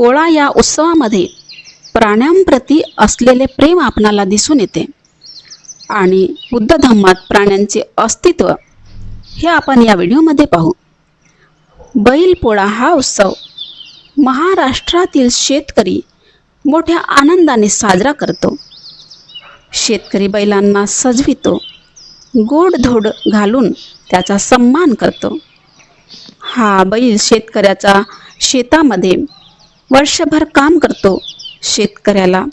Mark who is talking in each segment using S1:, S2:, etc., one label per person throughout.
S1: पोळा या उत्सवामध्ये प्राण्यांप्रती असलेले प्रेम आपणाला दिसून येते. आणि बुद्ध धम्मात प्राण्यांचे अस्तित्व हे आपण या व्हिडिओमध्ये पाहू. बैलपोळा हा उत्सव महाराष्ट्रातील शेतकरी मोठ्या आनंदाने साजरा करतो. शेतकरी बैलांना सजवितो. गोडधोड घालून त्याचा सन्मान करतो. हा बैल शेतकऱ्याचा शेतामध्ये वर्षभर काम करतो. शेतकऱ्याला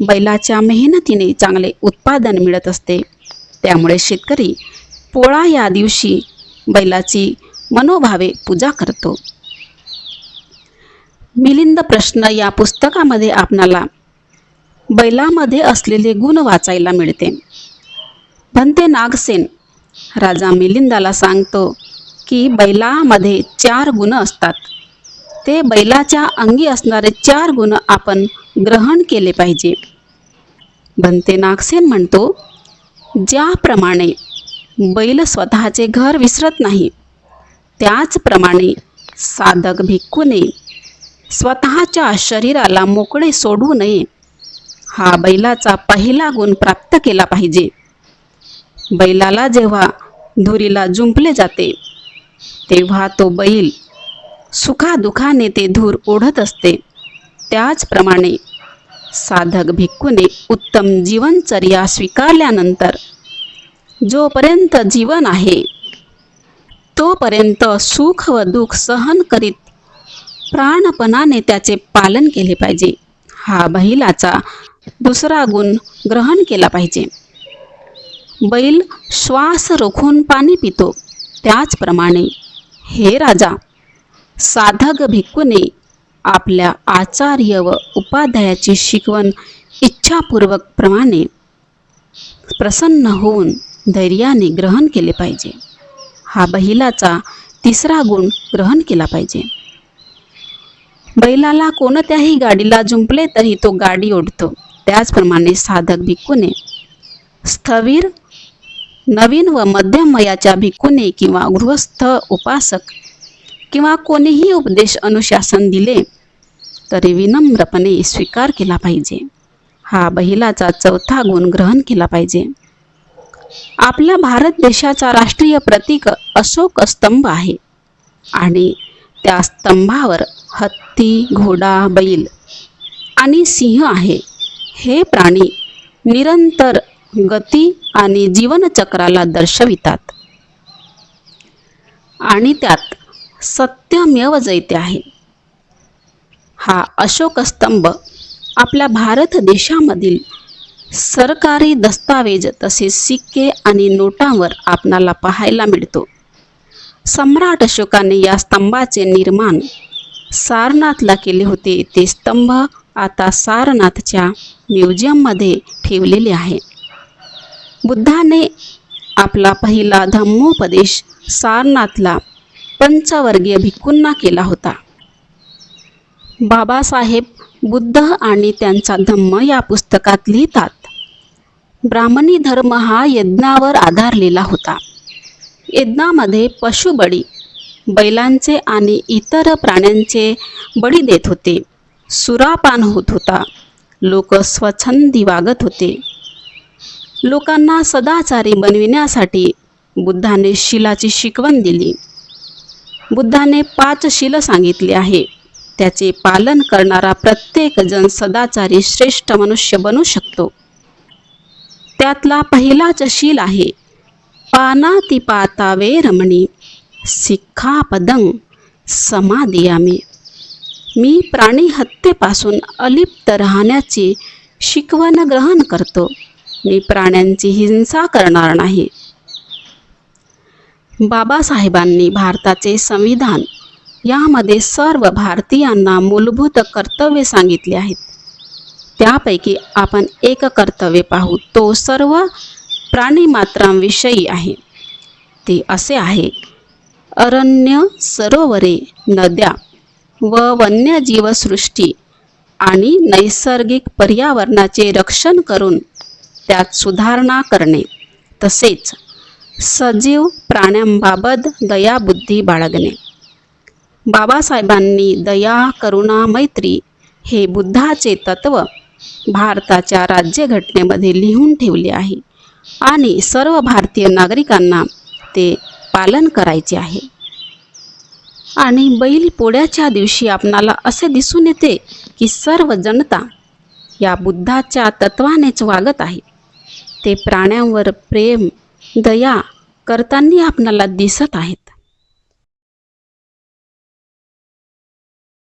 S1: बैलाच्या मेहनतीने चांगले उत्पादन मिळत असते. त्यामुळे शेतकरी पोळा या दिवशी बैलाची मनोभावे पूजा करतो. मिलिंद प्रश्न या पुस्तकामध्ये आपणाला बैलामध्ये असलेले गुण वाचायला मिळते. भंते नागसेन राजा मिलिंदाला सांगतो की बैलामध्ये चार गुण असतात. ते बैलाच्या अंगी असणारे चार गुण आपण ग्रहण केले पाहिजे. भंते नागसेन म्हणतो ज्याप्रमाणे बैल स्वतःचे घर विसरत नाही त्याचप्रमाणे साधक भिक्खूने स्वतःच्या शरीराला मोकळे सोडू नये हा बैलाचा पहिला गुण प्राप्त केला पाहिजे. बैलाला जेव्हा धुरीला जुंपले जाते तेव्हा तो बैल सुखादुखाने ते धूर ओढत असते. त्याचप्रमाणे साधक भिक्खूने उत्तम जीवनचर्या स्वीकारल्यानंतर जोपर्यंत जीवन आहे तोपर्यंत सुख व दुःख सहन करीत प्राणपणाने त्याचे पालन केले पाहिजे. हा बैलाचा दुसरा गुण ग्रहण केला पाहिजे. बैल श्वास रोखून पाणी पितो. त्याचप्रमाणे हे राजा साधक भिक्खूने आपल्या आचार्य व उपाध्यायाची शिकवण इच्छापूर्वक प्रमाणे प्रसन्न होऊन धैर्याने ग्रहण केले पाहिजे. हा बैलाचा तिसरा गुण ग्रहण केला पाहिजे. बैलाला कोणत्याही गाडीला जुंपले तरी तो गाडी ओढतो. त्याचप्रमाणे साधक भिक्खूने स्थवीर नवीन व मध्यम वयाच्या भिक्खूने किंवा गृहस्थ उपासक किंवा कोणीही उपदेश अनुशासन दिले तरी विनम्रपणे स्वीकार केला पाहिजे. हा बैलाचा चौथा गुण ग्रहण केला पाहिजे. आपल्या भारत देशाचा राष्ट्रीय प्रतीक अशोक स्तंभ आहे आणि त्या स्तंभावर हत्ती घोडा बैल आणि सिंह आहे. हे प्राणी निरंतर गती आणि जीवनचक्राला दर्शवितात. आणि त्यात सत्यमेव जैते आहे. हा अशोक स्तंभ आपल्या भारत देशामधील सरकारी दस्तावेज तसेच सिक्के आणि नोटांवर आपणाला पाहायला मिळतो. सम्राट अशोकाने या स्तंभाचे निर्माण सारनाथला केले होते. ते स्तंभ आता सारनाथच्या म्युझियममध्ये ठेवलेले आहे. बुद्धाने आपला पहिला धम्मोपदेश सारनाथला पंचवर्गीय भिक्खूंना केला होता. बाबासाहेब बुद्ध आणि त्यांचा धम्म या पुस्तकात लिहितात. ब्राह्मणी धर्म हा यज्ञावर आधारलेला होता. यज्ञामध्ये पशुबळी बैलांचे आणि इतर प्राण्यांचे बळी देत होते. सुरापान होत होता. लोक स्वच्छंदी वागत होते. लोकांना सदाचारी बनविण्यासाठी बुद्धाने शिलाची शिकवण दिली. बुद्धाने पाच शिल सांगितले आहे. त्याचे पालन करणारा प्रत्येक जण सदाचारी श्रेष्ठ मनुष्य बनू शकतो. त्यातला पहिलाच शील आहे पानातिपाता पातावे रमणी सिक्खापदं समाधियामी. मी प्राणी हत्येपासून अलिप्त राहण्याची शिकवण ग्रहण करतो. मी प्राण्यांची हिंसा करणार नाही. बाबासाहेबांनी भारताचे संविधान. यामध्ये सर्व भारतीयांना मूलभूत कर्तव्य सांगितले आहेत. त्यापैकी आपण एक कर्तव्य पाहू तो सर्व प्राणीमात्रांविषयी आहे. ते असे आहे. अरण्य सरोवरे नद्या व वन्यजीवसृष्टी आणि नैसर्गिक पर्यावरणाचे रक्षण करून त्यात सुधारणा करणे. तसेच सजीव प्राण्यांबाबत दयाबुद्धी बाळगणे. बाबासाहेबांनी दया करुणा मैत्री हे बुद्धाचे तत्व भारताच्या राज्यघटनेमध्ये लिहून ठेवले आहे आणि सर्व भारतीय नागरिकांना ते पालन करायचे आहे. आणि बैल पोळ्याच्या दिवशी आपणाला असे दिसून येते की सर्व जनता या बुद्धाच्या तत्वानेच वागत आहे. ते प्राण्यांवर प्रेम दया करताना आपणाला दिसत आहेत.